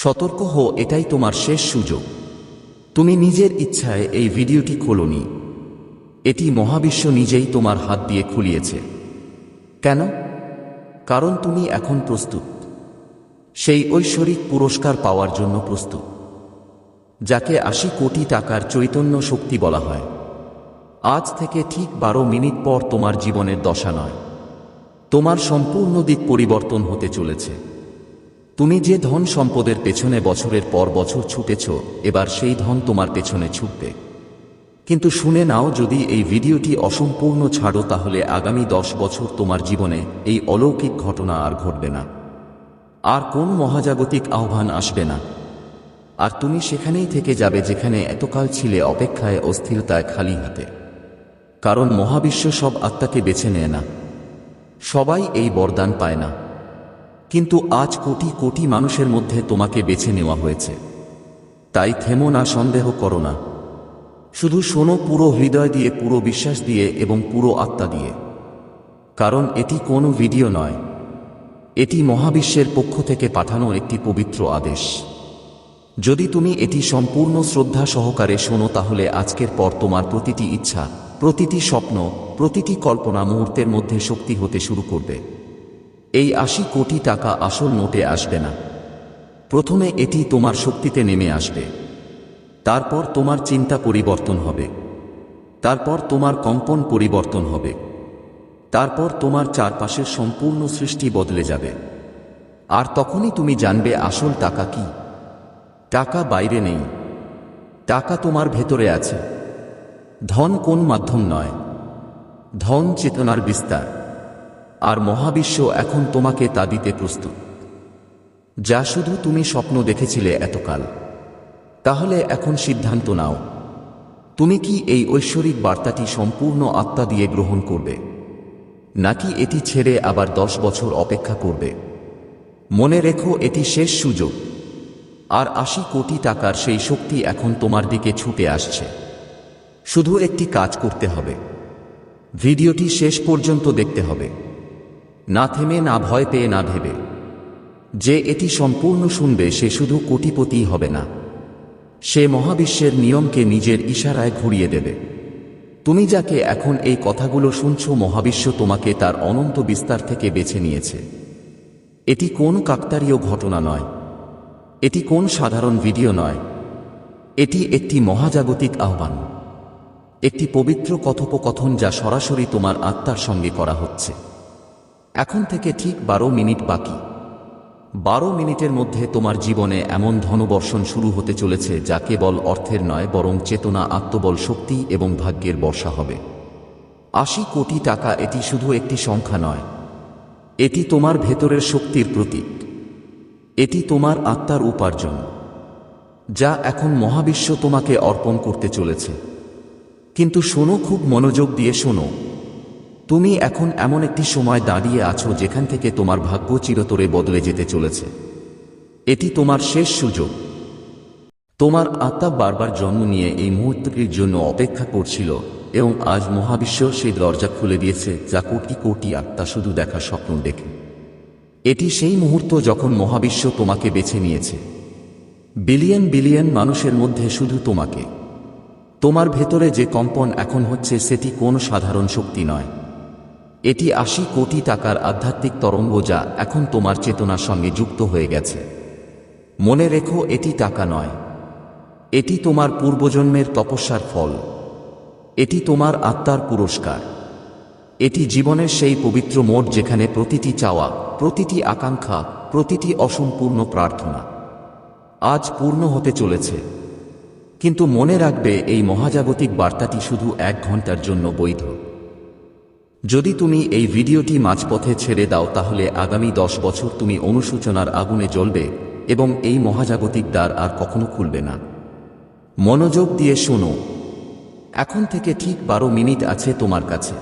সতর্ক হো এটাই তোমার শেষ সুযোগ। তুমি নিজের ইচ্ছায় এই ভিডিওটি খোলনি। এটি মহাবিশ্ব নিজেই তোমার হাত দিয়ে খুলিয়েছে। কেন? কারণ তুমি এখন প্রস্তুত। সেই ঐশ্বরিক পুরস্কার পাওয়ার জন্য প্রস্তুত, যাকে আশি কোটি টাকার চৈতন্য শক্তি বলা হয়। আজ থেকে ঠিক বারো মিনিট পর তোমার জীবনের দশা নয়। তোমার সম্পূর্ণ দিক পরিবর্তন হতে চলেছে। তুমি যে ধন সম্পদের পেছনে বছরের পর বছর ছুটেছ, এবার সেই ধন তোমার পেছনে ছুটবে। কিন্তু শুনে নাও যদি এই ভিডিওটি অসম্পূর্ণ ছাড়ো তাহলে আগামী দশ বছর তোমার জীবনে এই অলৌকিক ঘটনা আর ঘটবে না। আর কোন মহাজাগতিক আহ্বান আসবে না। আর তুমি সেখানেই থেকে যাবে যেখানে এতকাল ছিলে অপেক্ষায় অস্থিরতায় খালি হাতে। কারণ মহাবিশ্ব সব আত্মাকে বেছে নেয় না। সবাই এই বরদান পায় না। কিন্তু আজ কোটি কোটি মানুষের মধ্যে তোমাকে বেছে নেওয়া হয়েছে। তাই থেমো না, সন্দেহ করো না। শুধু শোনো পুরো হৃদয় দিয়ে, পুরো বিশ্বাস দিয়ে এবং পুরো আত্মা দিয়ে। কারণ এটি কোনো ভিডিও নয়। এটি মহাবিশ্বের পক্ষ থেকে পাঠানো একটি পবিত্র আদেশ। যদি তুমি এটি সম্পূর্ণ শ্রদ্ধা সহকারে শোনো, তাহলে আজকের পর তোমার প্রতিটি ইচ্ছা, প্রতিটি স্বপ্ন, প্রতিটি কল্পনা মুহূর্তের মধ্যে শক্তি হতে শুরু করবে। এই আশি কোটি টাকা আসল নোটে আসবে না। প্রথমে এটি তোমার শক্তিতে নেমে আসবে। তারপর তোমার চিন্তা পরিবর্তন হবে। তারপর তোমার কম্পন পরিবর্তন হবে। তারপর তোমার চারপাশের সম্পূর্ণ সৃষ্টি বদলে যাবে। আর তখনই তুমি জানবে আসল টাকা কি। টাকা বাইরে নেই। টাকা তোমার ভেতরে আছে। ধন কোন মাধ্যম নয়। ধন চেতনার বিস্তার। আর মহাবিশ্ব এখন তোমাকে তা দিতে প্রস্তুত। যা শুধু তুমি স্বপ্ন দেখেছিলে এতকাল। তাহলে এখন সিদ্ধান্ত নাও। তুমি কি এই ঐশ্বরিক বার্তাটি সম্পূর্ণ আত্মা দিয়ে গ্রহণ করবে? নাকি এটি ছেড়ে আবার দশ বছর অপেক্ষা করবে? মনে রেখো এটি শেষ সুযোগ। আর আশি কোটি টাকার সেই শক্তি এখন তোমার দিকে ছুটে আসছে। শুধু একটি কাজ করতে হবে। ভিডিওটি শেষ পর্যন্ত দেখতে হবে। না থেমে, না ভয় পেয়ে না ভেবে। যে এটি সম্পূর্ণ শুনবে, সে শুধু কোটিপতি হবে না। সে মহাবিশ্বের নিয়মকে নিজের ইশারায় ঘুরিয়ে দেবে। তুমি যাকে এখন এই কথাগুলো শুনছ, মহাবিশ্ব তোমাকে তার অনন্ত বিস্তার থেকে বেছে নিয়েছে। এটি কোন কাকতারীয় ঘটনা নয়। এটি কোন সাধারণ ভিডিও নয়। এটি একটি মহাজাগতিক আহ্বান। একটি পবিত্র কথোপকথন যা সরাসরি তোমার আত্মার সঙ্গে করা হচ্ছে। এখন থেকে ঠিক বারো মিনিট বাকি। বারো মিনিটের মধ্যে তোমার জীবনে এমন ধনবর্ষণ শুরু হতে চলেছে যা কেবল অর্থের নয়, বরং চেতনা, আত্মবল, শক্তি এবং ভাগ্যের বর্ষা হবে। আশি কোটি টাকা এটি শুধু একটি সংখ্যা নয়। এটি তোমার ভেতরের শক্তির প্রতীক। এটি তোমার আত্মার উপার্জন, যা এখন মহাবিশ্ব তোমাকে অর্পণ করতে চলেছে। কিন্তু শোনো, খুব মনোযোগ দিয়ে শোনো। তুমি এখন এমন একটি সময় দাঁড়িয়ে আছো যেখান থেকে তোমার ভাগ্য চিরতরে বদলে যেতে চলেছে। এটি তোমার শেষ সুযোগ। তোমার আত্মা বারবার জন্ম নিয়ে এই মুহূর্তটির জন্য অপেক্ষা করছিল এবং আজ মহাবিশ্ব সেই দরজা খুলে দিয়েছে যা কোটি কোটি আত্মা শুধু দেখা স্বপ্ন দেখে। এটি সেই মুহূর্ত যখন মহাবিশ্ব তোমাকে বেছে নিয়েছে। বিলিয়ন বিলিয়ন মানুষের মধ্যে শুধু তোমাকে। তোমার ভেতরে যে কম্পন এখন হচ্ছে সেটি কোনো সাধারণ শক্তি নয়। এটি আশি কোটি টাকার আধ্যাত্মিক তরঙ্গ যা এখন তোমার চেতনার সঙ্গে যুক্ত হয়ে গেছে। মনে রেখো, এটি টাকা নয়। এটি তোমার পূর্বজন্মের তপস্যার ফল। এটি তোমার আত্মার পুরস্কার। এটি জীবনের সেই পবিত্র মোড় যেখানে প্রতিটি চাওয়া, প্রতিটি আকাঙ্ক্ষা, প্রতিটি অসম্পূর্ণ প্রার্থনা আজ পূর্ণ হতে চলেছে। কিন্তু মনে রাখবে, এই মহাজাগতিক বার্তাটি শুধু এক ঘণ্টার জন্য বৈধ। যদি তুমি এই ভিডিওটি মাঝপথে ছেড়ে দাও তাহলে আগামী দশ বছর তুমি অনুশোচনার আগুনে জ্বলবে এবং এই মহাজাগতিক দ্বার আর কখনো খুলবে না। মনোযোগ দিয়ে শোনো। এখন থেকে ঠিক বারো মিনিট আছে তোমার কাছে।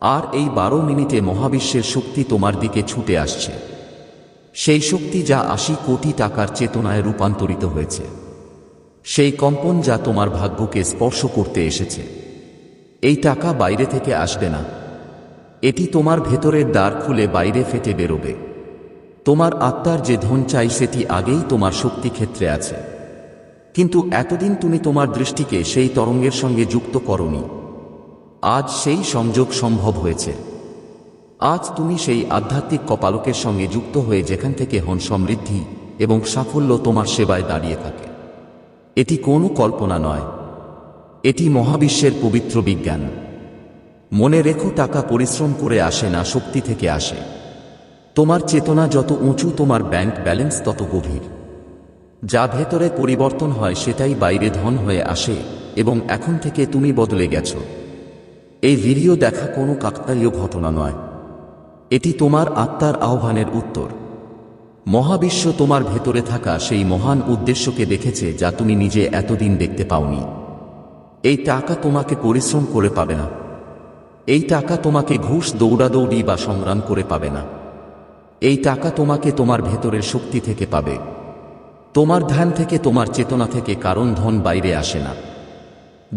আর এই বারো মিনিটে মহাবিশ্বের শক্তি তোমার দিকে ছুটে আসছে। সেই শক্তি যা আশি কোটি টাকার চেতনায় রূপান্তরিত হয়েছে। সেই কম্পন যা তোমার ভাগ্যকে স্পর্শ করতে এসেছে। এই টাকা বাইরে থেকে আসবে না। এটি তোমার ভেতরের দ্বার খুলে বাইরে ফেটে বেরোবে। তোমার আত্মার যে ধন চাই সেটি আগেই তোমার শক্তি ক্ষেত্রে আছে। কিন্তু এতদিন তুমি তোমার দৃষ্টিকে সেই তরঙ্গের সঙ্গে যুক্ত করনি। আজ সেই সংযোগ সম্ভব হয়েছে। আজ তুমি সেই আধ্যাত্মিক কপালকের সঙ্গে যুক্ত হয়ে যেখান থেকে হন সমৃদ্ধি এবং সাফল্য তোমার সেবায় দাঁড়িয়ে থাকে। এটি কোনো কল্পনা নয়। এটি মহাবিশ্বের পবিত্র বিজ্ঞান। মনে রেখো, টাকা পরিশ্রম করে আসে না, শক্তি থেকে আসে। তোমার চেতনা যত উঁচু, তোমার ব্যাংক ব্যালেন্স তত গভীর। যা ভেতরে পরিবর্তন হয়, সেটাই বাইরে ধন হয়ে আসে, এবং এখন থেকে তুমি বদলে গেছো। এই ভিডিও দেখা কোনো কাকতালীয় ঘটনা নয়। এটি তোমার আত্মার আহ্বানের উত্তর। মহাবিশ্ব তোমার ভেতরে থাকা সেই মহান উদ্দেশ্যকে দেখেছে, যা তুমি নিজে এতদিন দেখতে পাওনি। এই টাকা তোমাকে পরিশ্রম করে পাবে না। এই টাকা তোমাকে ঘুষ, দৌড়াদৌড়ি বা সংগ্রাম করে পাবে না। এই টাকা তোমাকে তোমার ভেতরের শক্তি থেকে পাবে। তোমার ধ্যান থেকে, তোমার চেতনা থেকে কারণ ধন বাইরে আসে না।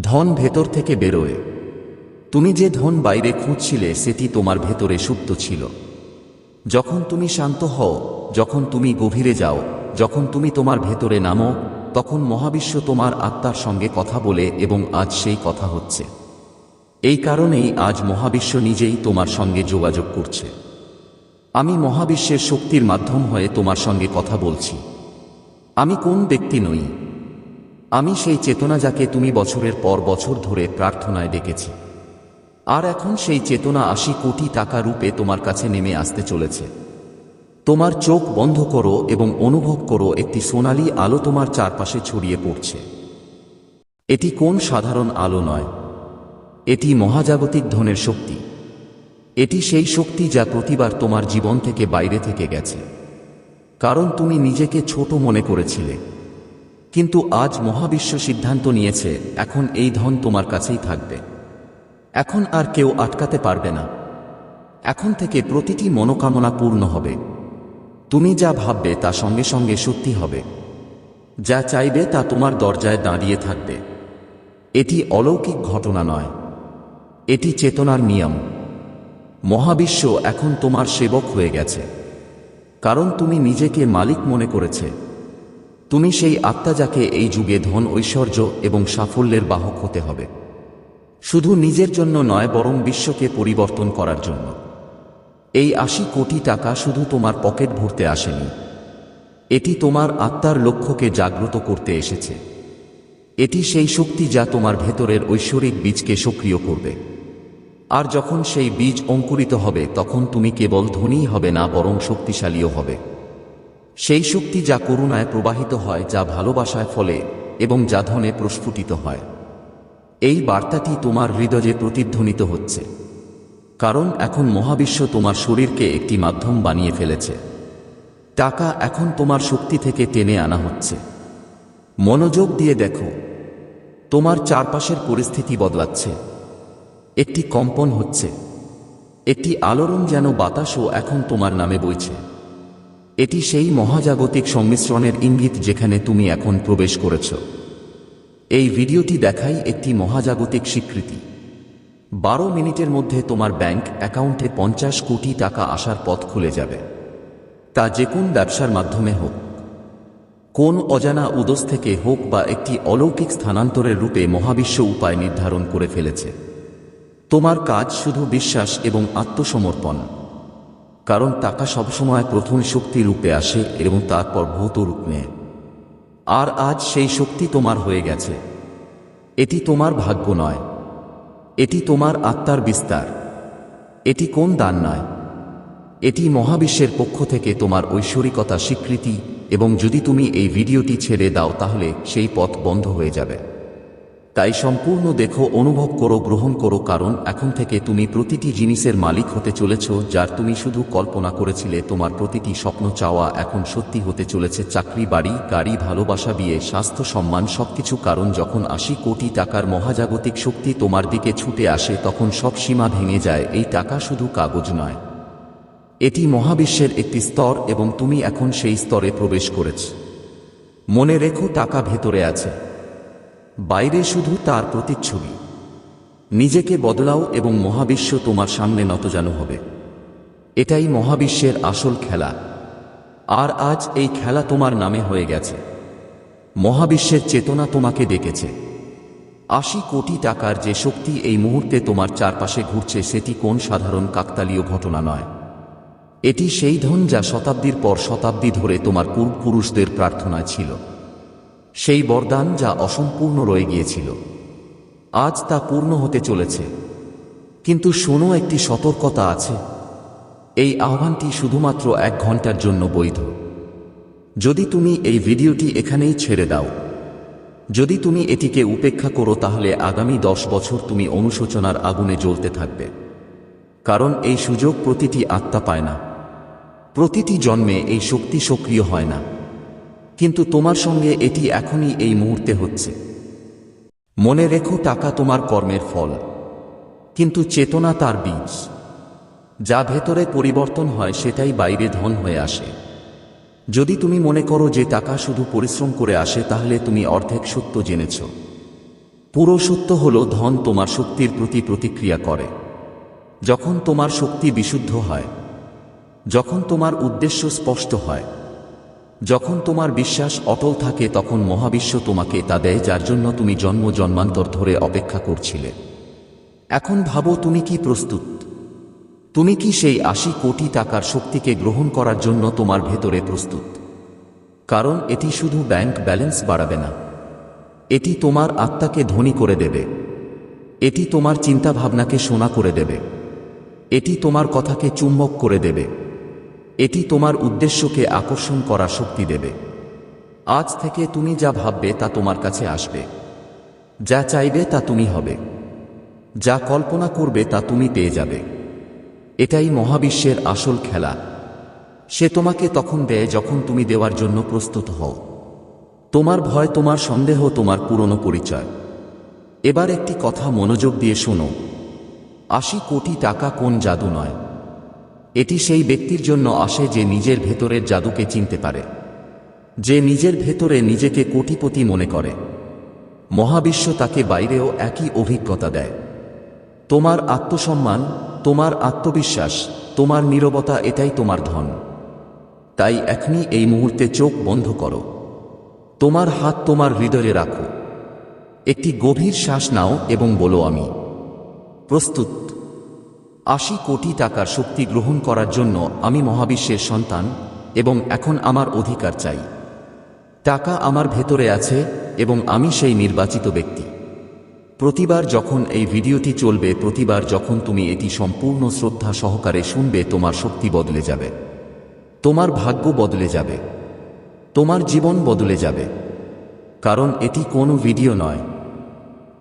ধন ভেতর থেকে বেরোয়। তুমি যে ধন বাইরে খুঁজছিলে, সেটি তোমার ভেতরে সুপ্ত ছিল। যখন তুমি শান্ত হও, যখন তুমি গভীরে যাও, যখন তুমি তোমার ভেতরে নামো তখন মহাবিশ্ব তোমার আত্মার সঙ্গে কথা বলে এবং আজ সেই কথা হচ্ছে। এই কারণেই আজ মহাবিশ্ব নিজেই তোমার সঙ্গে যোগাযোগ করছে। আমি মহাবিশ্বের শক্তির মাধ্যম হয়ে তোমার সঙ্গে কথা বলছি। আমি কোন ব্যক্তি নই। আমি সেই চেতনা যাকে তুমি বছরের পর বছর ধরে প্রার্থনায় ডেকেছি। আর এখন সেই চেতনা আশি কোটি টাকা রূপে তোমার কাছে নেমে আসতে চলেছে। তোমার চোখ বন্ধ করো এবং অনুভব করো একটি সোনালী আলো তোমার চারপাশে ছড়িয়ে পড়ছে। এটি কোন সাধারণ আলো নয়। এটি মহাজাগতিক ধনের শক্তি। এটি সেই শক্তি যা প্রতিবার তোমার জীবন থেকে বাইরে থেকে গেছে। কারণ তুমি নিজেকে ছোট মনে করেছিলে। কিন্তু আজ মহাবিশ্ব সিদ্ধান্ত নিয়েছে, এখন এই ধন তোমার কাছেই থাকবে। এখন আর কেউ আটকাতে পারবে না। এখন থেকে প্রতিটি মনোকামনা পূর্ণ হবে। তুমি যা ভাববে তা সঙ্গে সঙ্গে সত্যি হবে। যা চাইবে তা তোমার দরজায় দাঁড়িয়ে থাকবে। এটি অলৌকিক ঘটনা নয়। এটি চেতনার নিয়ম। মহাবিশ্ব এখন তোমার সেবক হয়ে গেছে। কারণ তুমি নিজেকে মালিক মনে করেছে। তুমি সেই আত্মা যাকে এই যুগে ধন, ঐশ্বর্য এবং সাফল্যের বাহক হতে হবে। শুধু নিজের জন্য নয়, বরং বিশ্বকে পরিবর্তন করার জন্য। এই আশি কোটি টাকা শুধু তোমার পকেট ভরতে আসেনি। এটি তোমার আত্মার লক্ষ্যকে জাগ্রত করতে এসেছে। এটি সেই শক্তি যা তোমার ভেতরের ঐশ্বরিক বীজকে সক্রিয় করবে। আর যখন সেই বীজ অঙ্কুরিত হবে, তখন তুমি কেবল ধনীই হবে না, বরং শক্তিশালীও হবে। সেই শক্তি যা করুণায় প্রবাহিত হয়, যা ভালোবাসায় ফলে এবং যা ধনে প্রস্ফুটিত হয়। এই বার্তাটি তোমার হৃদয়ে প্রতিধ্বনিত হচ্ছে। কারণ এখন মহাবিশ্ব তোমার শরীরকে একটি মাধ্যম বানিয়ে ফেলেছে। টাকা এখন তোমার শক্তি থেকে টেনে আনা হচ্ছে। মনোযোগ দিয়ে দেখো। তোমার চারপাশের পরিস্থিতি বদলাচ্ছে। একটি কম্পন হচ্ছে। একটি আলোড়ন যেন বাতাসও এখন তোমার নামে বইছে। এটি সেই মহাজাগতিক সংমিশ্রণের ইঙ্গিত যেখানে তুমি এখন প্রবেশ করেছ। এই ভিডিওটি দেখাই একটি মহাজাগতিক স্বীকৃতি। বারো মিনিটের মধ্যে তোমার ব্যাংক অ্যাকাউন্টে পঞ্চাশ কোটি টাকা আসার পথ খুলে যাবে। তা যে কোন ব্যবসার মাধ্যমে হোক। কোন অজানা উদস থেকে হোক বা একটি অলৌকিক স্থানান্তরের রূপে মহাবিশ্ব উপায় নির্ধারণ করে ফেলেছে। তোমার কাজ শুধু বিশ্বাস এবং আত্মসমর্পণ। কারণ টাকা সবসময় প্রথম শক্তি রূপে আসে এবং তারপর ভৌত রূপ। নেয় আর আজ সেই শক্তি তোমার হয়ে গেছে। এটি তোমার ভাগ্য নয়। এটি তোমার আত্মার বিস্তার। এটি কোন দান নয়? এটি মহাবিশ্বের পক্ষ থেকে তোমার ঐশ্বরিকতা স্বীকৃতি এবং যদি তুমি এই ভিডিওটি ছেড়ে দাও তাহলে সেই পথ বন্ধ হয়ে যাবে। তাই সম্পূর্ণ দেখো, অনুভব করো, গ্রহণ করো, কারণ এখন থেকে তুমি প্রতিটি জিনিসের মালিক হতে চলেছ, যার তুমি শুধু কল্পনা করেছিলে, তোমার প্রতিটি স্বপ্ন চাওয়া এখন সত্যি হতে চলেছে, চাকরি, বাড়ি, গাড়ি, ভালোবাসা, বিয়ে, স্বাস্থ্য, সম্মান, সবকিছু। কারণ যখন আশি কোটি টাকার মহাজাগতিক শক্তি তোমার দিকে ছুটে আসে, তখন সব সীমা ভেঙে যায়, এই টাকা শুধু কাগজ নয়। এটি মহাবিশ্বের একটি স্তর এবং তুমি এখন সেই স্তরে প্রবেশ করেছ। মনে রেখো, টাকা ভেতরে আছে। বাইরে শুধু তার প্রতিচ্ছবি। নিজেকে বদলাও এবং মহাবিশ্ব তোমার সামনে নতজানু হবে। এটাই মহাবিশ্বের আসল খেলা। আর আজ এই খেলা তোমার নামে হয়ে গেছে। মহাবিশ্বের চেতনা তোমাকে ডেকেছে। আশি কোটি টাকার যে শক্তি এই মুহূর্তে তোমার চারপাশে ঘুরছে সেটি কোন সাধারণ কাকতালীয় ঘটনা নয়। এটি সেই ধন যা শতাব্দীর পর শতাব্দী ধরে তোমার পূর্বপুরুষদের প্রার্থনা ছিল। সেই বরদান যা অসম্পূর্ণ রয়ে গিয়েছিল। আজ তা পূর্ণ হতে চলেছে। কিন্তু শোনো, একটি সতর্কতা আছে। এই আহ্বানটি শুধুমাত্র এক ঘণ্টার জন্য বৈধ। যদি তুমি এই ভিডিওটি এখানেই ছেড়ে দাও। যদি তুমি এটিকে উপেক্ষা করো, তাহলে আগামী দশ বছর তুমি অনুশোচনার আগুনে জ্বলতে থাকবে। কারণ এই সুযোগ প্রতিটি আত্মা পায় না। প্রতিটি জন্মে এই শক্তি সক্রিয় হয় না। কিন্তু তোমার সঙ্গে এটি এখনই এই মুহূর্তে হচ্ছে। মনে রেখো টাকা তোমার কর্মের ফল, কিন্তু চেতনা তার বীজ। যা ভেতরে পরিবর্তন হয়, সেটাই বাইরে ধন হয়ে আসে। যদি তুমি মনে করো যে টাকা শুধু পরিশ্রম করে আসে, তাহলে তুমি অর্ধেক সত্য জেনেছ। পুরো সত্য হল ধন তোমার শক্তির প্রতি প্রতিক্রিয়া করে। যখন তোমার শক্তি বিশুদ্ধ হয়, যখন তোমার উদ্দেশ্য স্পষ্ট হয় যখন তোমার বিশ্বাস অটল থাকে তখন মহাবিশ্ব তোমাকে তা দেয় যার জন্য তুমি জন্ম জন্মান্তর ধরে অপেক্ষা করছিলে। এখন ভাবো তুমি কি প্রস্তুত। তুমি কি সেই আশি কোটি টাকার শক্তিকে গ্রহণ করার জন্য তোমার ভেতরে প্রস্তুত। কারণ এটি শুধু ব্যাংক ব্যালেন্স বাড়াবে না। এটি তোমার আত্মাকে ধনী করে দেবে। এটি তোমার চিন্তাভাবনাকে সোনা করে দেবে। এটি তোমার কথাকে চুম্বক করে দেবে। এটি তোমার উদ্দেশ্যকে আকর্ষণ করা শক্তি দেবে। আজ থেকে তুমি যা ভাববে তা তোমার কাছে আসবে। যা চাইবে তা তুমি হবে। যা কল্পনা করবে তা তুমি পেয়ে যাবে। এটাই মহাবিশ্বের আসল খেলা। সে তোমাকে তখন দেয় যখন তুমি দেওয়ার জন্য প্রস্তুত হও। তোমার ভয়, তোমার সন্দেহ, তোমার পুরনো পরিচয়। এবার একটি কথা মনোযোগ দিয়ে শোনো। আশি কোটি টাকা কোন জাদু নয়। এটি সেই ব্যক্তির জন্য আসে যে নিজের ভেতরের জাদুকে চিনতে পারে, যে নিজের ভেতরে নিজেকে কোটিপতি মনে করে। মহাবিশ্ব তাকে বাইরেও একই অভিজ্ঞতা দেয়। তোমার আত্মসম্মান, তোমার আত্মবিশ্বাস, তোমার নীরবতা এটাই তোমার ধন। তাই এখনই এই মুহূর্তে চোখ বন্ধ করো। তোমার হাত তোমার হৃদয়ে রাখো। একটি গভীর শ্বাস নাও এবং বলো আমি, প্রস্তুত। আশি কোটি টাকার শক্তি গ্রহণ করার জন্য আমি মহাবিশ্বের সন্তান এবং এখন আমার অধিকার চাই। টাকা আমার ভেতরে আছে এবং আমি সেই নির্বাচিত ব্যক্তি। প্রতিবার যখন এই ভিডিওটি চলবে, প্রতিবার যখন তুমি এটি সম্পূর্ণ শ্রদ্ধা সহকারে শুনবে, তোমার শক্তি বদলে যাবে। তোমার ভাগ্য বদলে যাবে। তোমার জীবন বদলে যাবে। কারণ এটি কোনো ভিডিও নয়।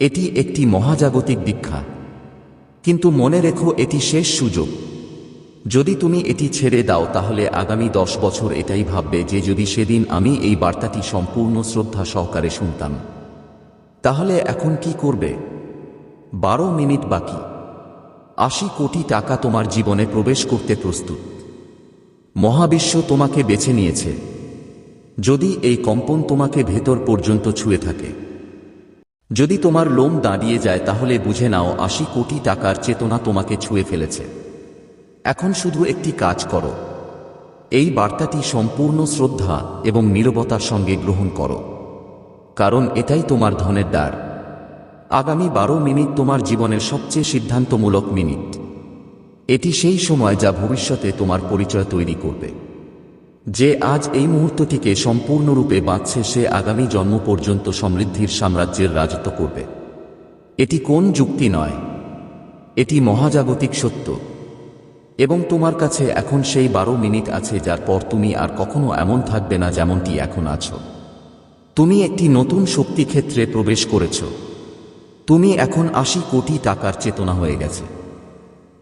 এটি একটি মহাজাগতিক দীক্ষা। কিন্তু মনে রেখো এটি শেষ সুযোগ। যদি তুমি এটি ছেড়ে দাও, তাহলে আগামী দশ বছর এটাই ভাববে যে যদি সেদিন আমি এই বার্তাটি সম্পূর্ণ শ্রদ্ধা সহকারে শুনতাম। তাহলে এখন কি করবে? বারো মিনিট বাকি। আশি কোটি টাকা তোমার জীবনে প্রবেশ করতে প্রস্তুত। মহাবিশ্ব তোমাকে বেছে নিয়েছে। যদি এই কম্পন তোমাকে ভেতর পর্যন্ত ছুঁয়ে থাকে। যদি তোমার লোম দাঁড়িয়ে যায় তাহলে বুঝে নাও আশি কোটি টাকার চেতনা তোমাকে ছুঁয়ে ফেলেছে। এখন শুধু একটি কাজ করো। এই বার্তাটি সম্পূর্ণ শ্রদ্ধা এবং নীরবতার সঙ্গে গ্রহণ করো। কারণ এটাই তোমার ধনের দ্বার। আগামী বারো মিনিট তোমার জীবনের সবচেয়ে সিদ্ধান্তমূলক মিনিট। এটি সেই সময় যা ভবিষ্যতে তোমার পরিচয় তৈরি করবে। যে আজ এই মুহূর্তটিকে সম্পূর্ণরূপে বাঁচছে সে আগামী জন্ম পর্যন্ত সমৃদ্ধির সাম্রাজ্যের রাজত্ব করবে। এটি কোন যুক্তি নয়? এটি মহাজাগতিক সত্য। এবং তোমার কাছে এখন সেই বারো মিনিট আছে যার পর তুমি আর কখনো এমন থাকবে না যেমনটি এখন আছো। তুমি একটি নতুন শক্তিক্ষেত্রে প্রবেশ করেছ। তুমি এখন আশি কোটি টাকার চেতনা হয়ে গেছে।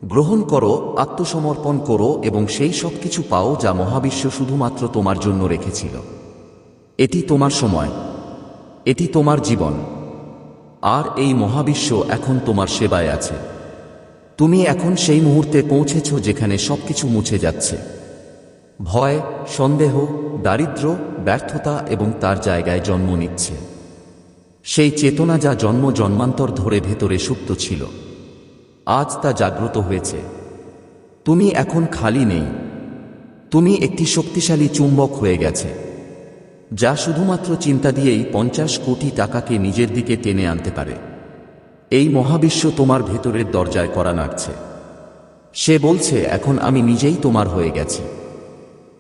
গ্রহণ করো, আত্মসমর্পণ করো এবং সেই সব কিছু পাও যা মহাবিশ্ব শুধুমাত্র তোমার জন্য রেখেছিল। এটি তোমার সময়। এটি তোমার জীবন। আর এই মহাবিশ্ব এখন তোমার সেবায় আছে। তুমি এখন সেই মুহূর্তে পৌঁছেছ যেখানে সবকিছু মুছে যাচ্ছে। ভয়, সন্দেহ, দারিদ্র, ব্যর্থতা এবং তার জায়গায় জন্ম নিচ্ছে। সেই চেতনা যা জন্ম জন্মান্তর ধরে ভেতরে সুপ্ত ছিল। আজ তা জাগ্রত হয়েছে। তুমি এখন খালি নেই। তুমি একটি শক্তিশালী চুম্বক হয়ে গেছে, যা শুধুমাত্র চিন্তা দিয়েই পঞ্চাশ কোটি টাকাকে নিজের দিকে টেনে আনতে পারে। এই মহাবিশ্ব তোমার ভেতরের দরজায় করা নাড়ছে। সে বলছে, এখন আমি নিজেই তোমার হয়ে গেছি।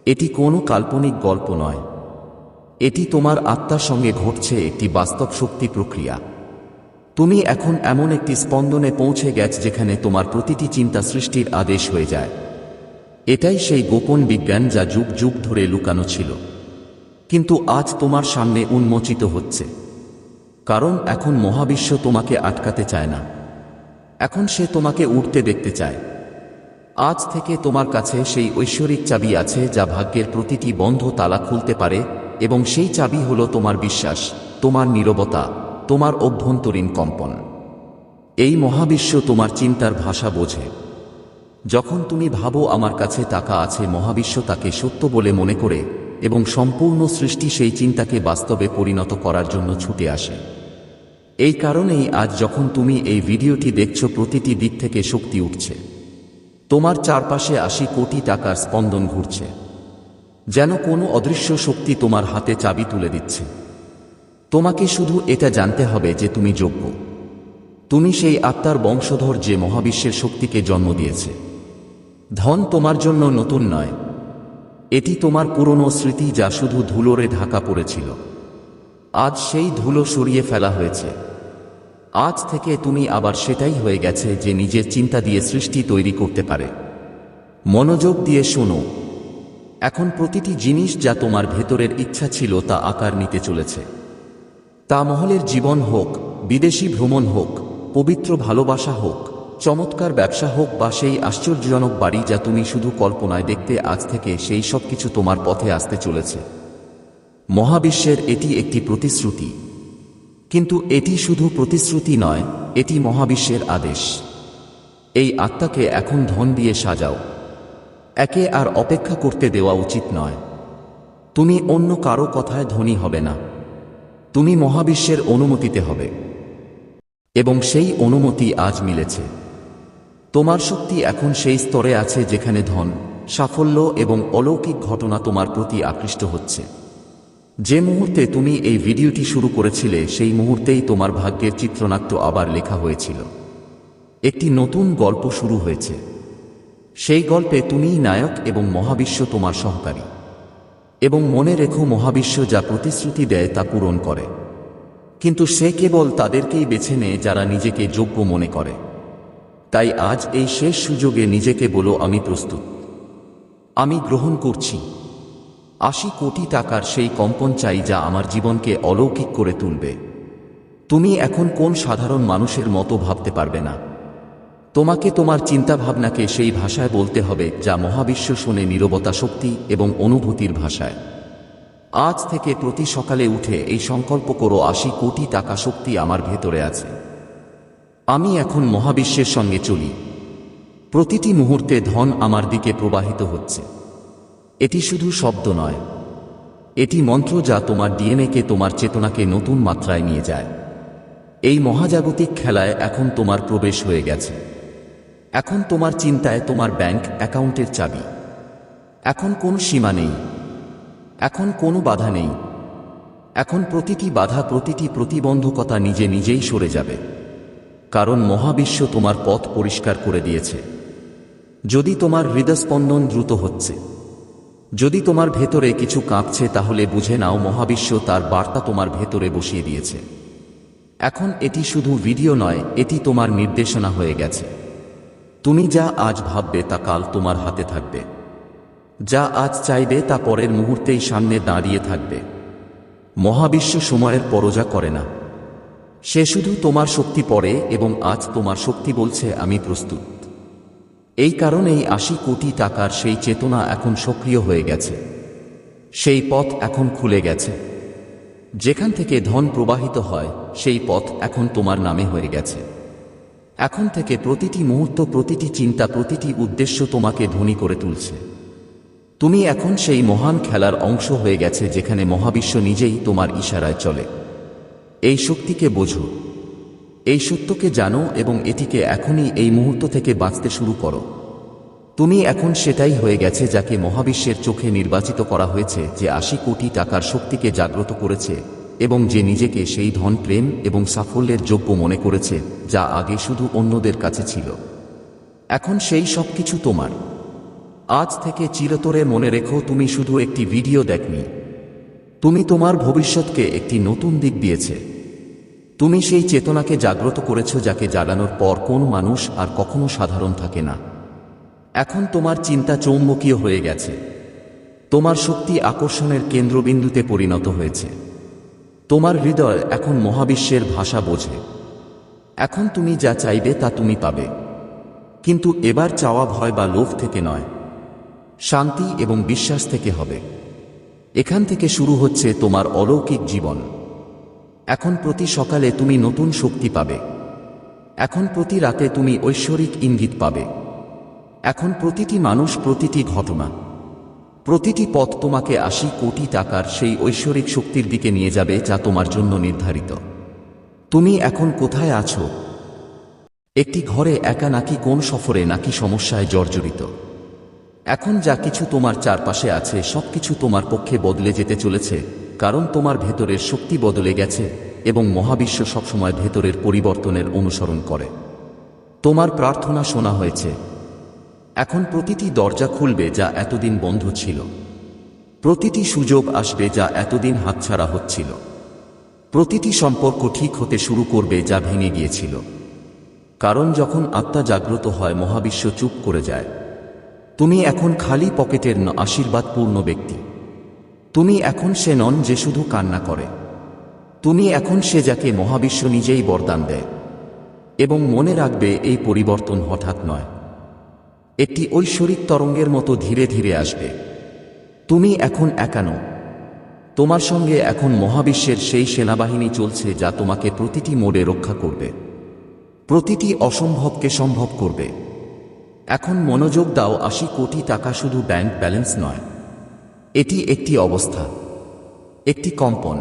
এটি কোনো কাল্পনিক গল্প নয়। এটি তোমার আত্মার সঙ্গে ঘটছে একটি বাস্তব শক্তি প্রক্রিয়া। তুমি এখন এমন একটি স্পন্দনে পৌঁছে গেছ যেখানে তোমার প্রতিটি চিন্তা সৃষ্টির আদেশ হয়ে যায়। এটাই সেই গোপন বিজ্ঞান যা যুগ যুগ ধরে লুকানো ছিল। কিন্তু আজ তোমার সামনে উন্মোচিত হচ্ছে। কারণ এখন মহাবিশ্ব তোমাকে আটকাতে চায় না। এখন সে তোমাকে উঠতে দেখতে চায়। আজ থেকে তোমার কাছে সেই ঐশ্বরিক চাবি আছে যা ভাগ্যের প্রতিটি বন্ধ তালা খুলতে পারে এবং সেই চাবি হল তোমার বিশ্বাস, তোমার নীরবতা। তোমার অভ্যন্তরীণ কম্পন। এই মহাবিশ্ব তোমার চিন্তার ভাষা বোঝে। যখন তুমি ভাবো আমার কাছে টাকা আছে, মহাবিশ্ব তাকে সত্য বলে মনে করে এবং সম্পূর্ণ সৃষ্টি সেই চিন্তাকে বাস্তবে পরিণত করার জন্য ছুটে আসে। এই কারণেই আজ যখন তুমি এই ভিডিওটি দেখছ, প্রতিটি দিক থেকে শক্তি উঠছে। তোমার চারপাশে আশি কোটি টাকার স্পন্দন ঘুরছে। যেন কোনো অদৃশ্য শক্তি তোমার হাতে চাবি তুলে দিচ্ছে। তোমাকে শুধু এটা জানতে হবে যে তুমি যোগ্য। তুমি সেই আত্মার বংশধর যে মহাবিশ্বের শক্তিকে জন্ম দিয়েছে। ধন তোমার জন্য নতুন নয়। এটি তোমার পুরনো স্মৃতি যা শুধু ধুলোরে ঢাকা পড়েছিল। আজ সেই ধুলো সরিয়ে ফেলা হয়েছে। আজ থেকে তুমি আবার সেটাই হয়ে গেছে যে নিজের চিন্তা দিয়ে সৃষ্টি তৈরি করতে পারে। মনোযোগ দিয়ে শোনো। এখন প্রতিটি জিনিস যা তোমার ভেতরের ইচ্ছা ছিল তা আকার নিতে চলেছে। তা মহলের জীবন হোক, বিদেশি ভ্রমণ হোক, পবিত্র ভালোবাসা হোক, চমৎকার ব্যবসা হোক বা সেই আশ্চর্যজনক বাড়ি যা তুমি শুধু কল্পনায় দেখতে আজ থেকে সেই সব কিছু তোমার পথে আসতে চলেছে। মহাবিশ্বের এটি একটি প্রতিশ্রুতি। কিন্তু এটি শুধু প্রতিশ্রুতি নয়, এটি মহাবিশ্বের আদেশ। এই আত্মাকে এখন ধন দিয়ে সাজাও। একে আর অপেক্ষা করতে দেওয়া উচিত নয়। তুমি অন্য কারও কথায় ধনী হবে না। তুমি মহাবিশ্বের অনুমতিতে হবে। এবং সেই অনুমতি আজ মিলেছে। তোমার শক্তি এখন সেই স্তরে আছে যেখানে ধন, সাফল্য এবং অলৌকিক ঘটনা তোমার প্রতি আকৃষ্ট হচ্ছে। যে মুহূর্তে তুমি এই ভিডিওটি শুরু করেছিলে, সেই মুহূর্তেই তোমার ভাগ্যের চিত্রনাট্য আবার লেখা হয়েছিল। একটি নতুন গল্প শুরু হয়েছে। সেই গল্পে তুমিই নায়ক এবং মহাবিশ্ব তোমার সহকারী। এবং মনে রেখো মহাবিশ্ব যা প্রতিশ্রুতি দেয় তা পূরণ করে। কিন্তু সে কেবল তাদেরকেই বেছে নেয় যারা নিজেকে যোগ্য মনে করে। তাই আজ এই শেষ সুযোগে নিজেকে বলো, আমি প্রস্তুত। আমি গ্রহণ করছি। আশি কোটি টাকার সেই কম্পন চাই যা আমার জীবনকে অলৌকিক করে তুলবে। তুমি এখন কোন সাধারণ মানুষের মতো ভাবতে পারবে না। তোমাকে তোমার চিন্তাভাবনাকে সেই ভাষায় বলতে হবে যা মহাবিশ্ব শুনে নীরবতা শক্তি এবং অনুভূতির ভাষায়। আজ থেকে প্রতি সকালে উঠে এই সংকল্প করো আশি কোটি টাকা শক্তি আমার ভেতরে আছে। আমি এখন মহাবিশ্বের সঙ্গে চলি। প্রতিটি মুহূর্তে ধন আমার দিকে প্রবাহিত হচ্ছে। এটি শুধু শব্দ নয়। এটি মন্ত্র যা তোমার ডিএনএকে তোমার চেতনাকে নতুন মাত্রায় নিয়ে যায়। এই মহাজাগতিক খেলায় এখন তোমার প্রবেশ হয়ে গেছে। এখন তোমার চিন্তায় তোমার ব্যাংক অ্যাকাউন্টের চাবি। এখন কোনো সীমা নেই। এখন কোনো বাধা নেই। এখন প্রতিটি বাধা, প্রতিটি প্রতিবন্ধকতা নিজে নিজেই সরে যাবে। কারণ মহাবিশ্ব তোমার পথ পরিষ্কার করে দিয়েছে। যদি তোমার হৃদস্পন্দন দ্রুত হচ্ছে, যদি তোমার ভেতরে কিছু কাঁপছে, তাহলে বুঝে নাও মহাবিশ্ব তার বার্তা তোমার ভেতরে বসিয়ে দিয়েছে। এখন এটি শুধু ভিডিও নয়, এটি তোমার নির্দেশনা হয়ে গেছে। তুমি যা আজ ভাববে তা কাল তোমার হাতে থাকবে। যা আজ চাইবে তা পরের মুহূর্তেই সামনে দাঁড়িয়ে থাকবে। মহাবিশ্ব সময়ের পরজা করে না। সে শুধু তোমার শক্তি পড়ে এবং আজ তোমার শক্তি বলছে, আমি প্রস্তুত। এই কারণেই আশি কোটি টাকার সেই চেতনা এখন সক্রিয় হয়ে গেছে। সেই পথ এখন খুলে গেছে। যেখান থেকে ধন প্রবাহিত হয়, সেই পথ এখন তোমার নামে হয়ে গেছে। এখন থেকে প্রতিটি মুহূর্ত, প্রতিটি চিন্তা, প্রতিটি উদ্দেশ্য তোমাকে ধনী করে তুলছে। তুমি এখন সেই মহান খেলার অংশ হয়ে গেছে যেখানে মহাবিশ্ব নিজেই তোমার ইশারায় চলে। এই শক্তিকে বোঝো। এই সত্যকে জানো এবং এটিকে এখনই এই মুহূর্ত থেকে বাঁচতে শুরু করো। তুমি এখন সেটাই হয়ে গেছে যাকে মহাবিশ্বের চোখে নির্বাচিত করা হয়েছে যে আশি কোটি টাকার শক্তিকে জাগ্রত করেছে। এবং যে নিজেকে সেই ধন, প্রেম এবং সাফল্যের যোগ্য মনে করেছে, যা আগে শুধু অন্যদের কাছে ছিল। এখন সেই সব কিছু তোমার। আজ থেকে চিরতরে মনে রেখো, তুমি শুধু একটি ভিডিও দেখনি। তুমি তোমার ভবিষ্যৎকে একটি নতুন দিক দিয়েছে। তুমি সেই চেতনাকে জাগ্রত করেছ, যাকে জাগানোর পর কোন মানুষ আর কখনো সাধারণ থাকে না। এখন তোমার চিন্তা চৌম্বকীয় হয়ে গেছে। তোমার শক্তি আকর্ষণের কেন্দ্রবিন্দুতে পরিণত হয়েছে। তোমার হৃদয় এখন মহাবিশ্বের ভাষা বোঝে। এখন তুমি যা চাইবে তা তুমি পাবে। কিন্তু এবার চাওয়া ভয় বা লোভ থেকে নয়। শান্তি এবং বিশ্বাস থেকে হবে। এখান থেকে শুরু হচ্ছে তোমার অলৌকিক জীবন। এখন প্রতি সকালে তুমি নতুন শক্তি পাবে। এখন প্রতি রাতে তুমি ঐশ্বরিক ইঙ্গিত পাবে। এখন প্রতিটি মানুষ প্রতিটি ঘটনা। প্রতিটি পথ তোমাকে আশি কোটি টাকার সেই ঐশ্বরিক শক্তির দিকে নিয়ে যাবে যা তোমার জন্য নির্ধারিত। তুমি এখন কোথায় আছো? একটি ঘরে একা নাকি কোন সফরে নাকি সমস্যায় জর্জরিত? এখন যা কিছু তোমার চারপাশে আছে, সবকিছু তোমার পক্ষে বদলে যেতে চলেছে, কারণ তোমার ভেতরের শক্তি বদলে গেছে এবং মহাবিশ্ব সবসময় ভেতরের পরিবর্তনের অনুসরণ করে। তোমার প্রার্থনা শোনা হয়েছে এখন প্রতিটি দরজা খুলবে যা এতদিন বন্ধ ছিল। প্রতিটি সুযোগ আসবে যা এতদিন হাতছাড়া হচ্ছিল। প্রতিটি সম্পর্ক ঠিক হতে শুরু করবে যা ভেঙে গিয়েছিল। কারণ যখন আত্মা জাগ্রত হয়, মহাবিশ্ব চুপ করে যায়। তুমি এখন খালি পকেটের ন আশীর্বাদপূর্ণ ব্যক্তি। তুমি এখন সে নন যে শুধু কান্না করে। তুমি এখন সে যাকে মহাবিশ্ব নিজেই বরদান দেয়। এবং মনে রাখবে, এই পরিবর্তন হঠাৎ নয়। একটি ঐশ্বরিক তরঙ্গের মতো ধীরে ধীরে আসবে। তুমি এখন একানো। তোমার সঙ্গে এখন মহাবিশ্বের সেই সেনাবাহিনী চলছে যা তোমাকে প্রতিটি মোড়ে রক্ষা করবে। প্রতিটি অসম্ভবকে সম্ভব করবে। এখন মনোযোগ দাও, আশি কোটি টাকা শুধু ব্যাংক ব্যালেন্স নয়। এটি একটি অবস্থা, একটি কম্পন।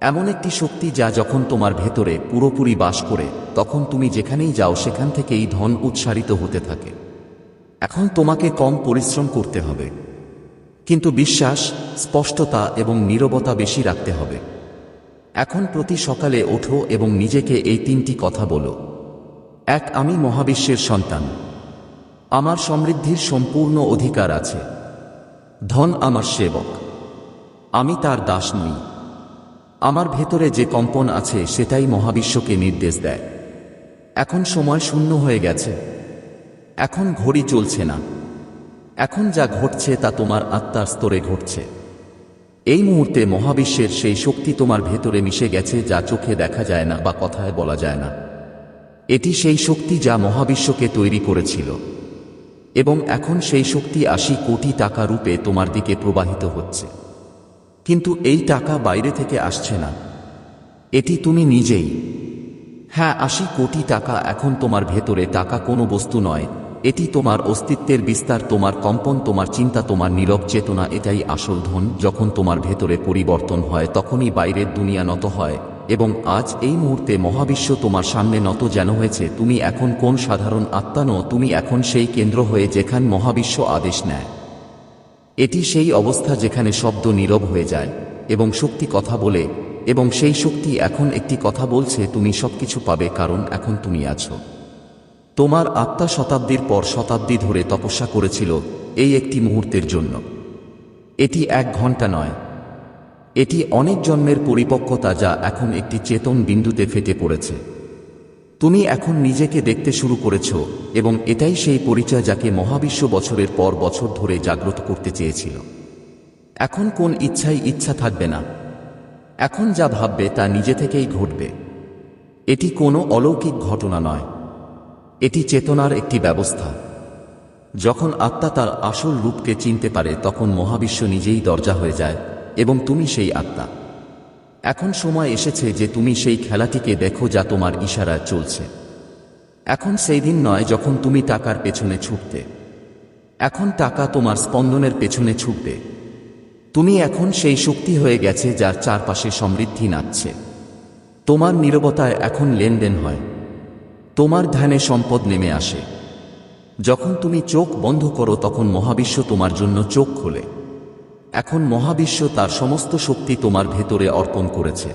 এমন একটি শক্তি যা যখন তোমার ভেতরে পুরোপুরি বাস করে, তখন তুমি যেখানেই যাও, সেখান থেকেই ধন উৎসারিত হতে থাকে। এখন তোমাকে কম পরিশ্রম করতে হবে। কিন্তু বিশ্বাস, স্পষ্টতা এবং নীরবতা বেশি রাখতে হবে। এখন প্রতি সকালে ওঠো এবং নিজেকে এই তিনটি কথা বলো। এক, আমি মহাবিশ্বের সন্তান। আমার সমৃদ্ধির সম্পূর্ণ অধিকার আছে। ধন আমার সেবক। আমি তার দাস নই। আমার ভেতরে যে কম্পন আছে, সেটাই মহাবিশ্বকে নির্দেশ দেয়। এখন সময় শূন্য হয়ে গেছে। এখন ঘড়ি চলছে না। এখন যা ঘটছে তা তোমার আত্মার স্তরে ঘটছে। এই মুহূর্তে মহাবিশ্বের সেই শক্তি তোমার ভেতরে মিশে গেছে যা চোখে দেখা যায় না বা কথায় বলা যায় না। এটি সেই শক্তি যা মহাবিশ্বকে তৈরি করেছিল। এবং এখন সেই শক্তি আশি কোটি টাকা রূপে তোমার দিকে প্রবাহিত হচ্ছে। কিন্তু এই টাকা বাইরে থেকে আসছে না। এটি তুমি নিজেই। হ্যাঁ আশি কোটি টাকা এখন তোমার ভেতরে, টাকা কোনো বস্তু নয়। এটি তোমার অস্তিত্বের বিস্তার, তোমার কম্পন, তোমার চিন্তা, তোমার নীরব চেতনা, এটাই আসল ধন। যখন তোমার ভেতরে পরিবর্তন হয়, তখনই বাইরের দুনিয়া নত হয়। এবং আজ এই মুহূর্তে মহাবিশ্ব তোমার সামনে নত যেন হয়েছে, তুমি এখন কোন সাধারণ আত্মা নও, তুমি এখন সেই কেন্দ্র হয়ে যেখান মহাবিশ্ব আদেশ নেয়। এটি সেই অবস্থা যেখানে শব্দ নীরব হয়ে যায়। এবং শক্তি কথা বলে এবং সেই শক্তি এখন একটি কথা বলছে, তুমি সবকিছু পাবে কারণ এখন তুমি আছো। তোমার আত্মা শতাব্দীর পর শতাব্দী ধরে তপস্যা করেছিল এই একটি মুহূর্তের জন্য। এটি এক ঘণ্টা নয়। এটি অনেক জন্মের পরিপক্কতা যা এখন একটি চেতন বিন্দুতে ফেটে পড়েছে। তুমি এখন নিজেকে দেখতে শুরু করেছ এবং এটাই সেই পরিচয় যাকে মহাবিশ্ব বছরের পর বছর ধরে জাগ্রত করতে চেয়েছিল। এখন কোন ইচ্ছাই ইচ্ছা থাকবে না। এখন যা ভাববে তা নিজে থেকেই ঘটবে। এটি কোনো অলৌকিক ঘটনা নয়। এটি চেতনার একটি ব্যবস্থা। যখন আত্মা তার আসল রূপকে চিনতে পারে, তখন মহাবিশ্ব নিজেই দরজা হয়ে যায়, এবং তুমি সেই আত্মা। এখন সময় এসেছে যে তুমি সেই খেলাটিকে দেখো যা তোমার ইশারায় চলছে। এখন সেই দিন নয় যখন তুমি টাকার পেছনে ছুটতে। এখন টাকা তোমার স্পন্দনের পেছনে ছুটবে। তুমি এখন সেই শক্তি হয়ে গেছে যার চারপাশে সমৃদ্ধি নাচছে। তোমার নিরবতায় এখন লেনদেন হয়। তোমার ধ্যানে সম্পদ নেমে আসে। যখন তুমি চোখ বন্ধ করো তখন মহাবিশ্ব তোমার জন্য চোখ খোলে। এখন মহাবিশ্ব তার সমস্ত শক্তি তোমার ভেতরে অর্পণ করেছে।